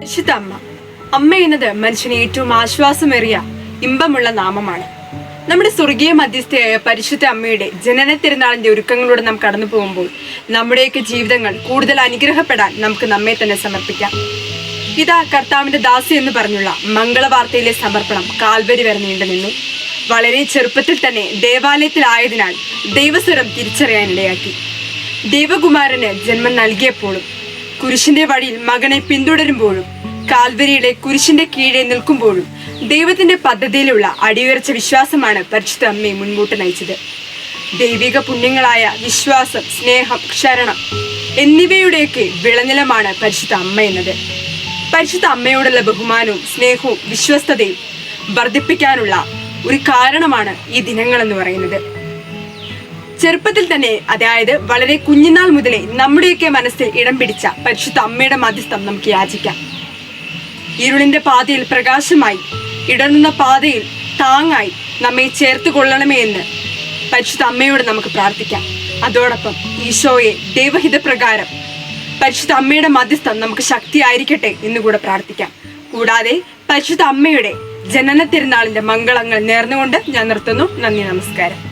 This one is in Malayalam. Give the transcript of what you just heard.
പരിശുദ്ധ അമ്മ എന്നത് മനുഷ്യന് ഏറ്റവും ആശ്വാസമേറിയ ഇമ്പമുള്ള നാമമാണ്. നമ്മുടെ സ്വർഗീയ മധ്യസ്ഥയായ പരിശുദ്ധ അമ്മയുടെ ജനന തിരുനാളിന്റെ ഒരുക്കങ്ങളിലൂടെ നാം കടന്നു പോകുമ്പോൾ നമ്മുടെയൊക്കെ ജീവിതങ്ങൾ കൂടുതൽ അനുഗ്രഹപ്പെടാൻ നമുക്ക് നമ്മെ തന്നെ സമർപ്പിക്കാം. ഇതാ കർത്താവിന്റെ ദാസി എന്ന് പറഞ്ഞുള്ള മംഗളവാർത്തയിലെ സമർപ്പണം കാൽവരി വരെ നീണ്ടു നിന്നു. വളരെ ചെറുപ്പത്തിൽ തന്നെ ദേവാലയത്തിലായതിനാൽ ദൈവസ്വരം തിരിച്ചറിയാനിടയാക്കി ദൈവകുമാരന് ജന്മം നൽകിയപ്പോഴും കുരിശിന്റെ വഴിയിൽ മകനെ പിന്തുടരുമ്പോഴും കാൽവരിയുടെ കുരിശിന്റെ കീഴെ നിൽക്കുമ്പോഴും ദൈവത്തിന്റെ പദ്ധതിയിലുള്ള അടിയുറച്ച വിശ്വാസമാണ് പരിശുദ്ധ അമ്മയെ മുൻപോട്ട് നയിച്ചത്. ദൈവിക പുണ്യങ്ങളായ വിശ്വാസം സ്നേഹം ക്ഷരണം എന്നിവയുടെയൊക്കെ വിളനിലമാണ് പരിശുദ്ധ അമ്മ എന്നത്. പരിശുദ്ധ അമ്മയോടുള്ള ബഹുമാനവും സ്നേഹവും വിശ്വസ്തതയും വർദ്ധിപ്പിക്കാനുള്ള ഒരു കാരണമാണ് ഈ ദിനങ്ങൾ എന്ന് പറയുന്നത്. ചെറുപ്പത്തിൽ തന്നെ അതായത് വളരെ കുഞ്ഞുനാൾ മുതലേ നമ്മുടെയൊക്കെ മനസ്സിൽ ഇടം പിടിച്ച പരിശുദ്ധ അമ്മയുടെ മധ്യസ്ഥം നമുക്ക് യാചിക്കാം. ഇരുളിന്റെ പാതയിൽ പ്രകാശമായി ഇടറുന്ന പാതയിൽ താങ്ങായി നമ്മെ ചേർത്ത് കൊള്ളണമേ എന്ന് പരിശുദ്ധ അമ്മയോട് നമുക്ക് പ്രാർത്ഥിക്കാം. അതോടൊപ്പം ഈശോയെ ദൈവഹിതപ്രകാരം പരിശുദ്ധ അമ്മയുടെ മധ്യസ്ഥം നമുക്ക് ശക്തിയായിരിക്കട്ടെ എന്ന് കൂടെ പ്രാർത്ഥിക്കാം. കൂടാതെ പരിശുദ്ധ അമ്മയുടെ ജനന തിരുനാളിന്റെ മംഗളങ്ങൾ നേർന്നുകൊണ്ട് ഞാൻ നിർത്തുന്നു. നന്ദി നമസ്കാരം.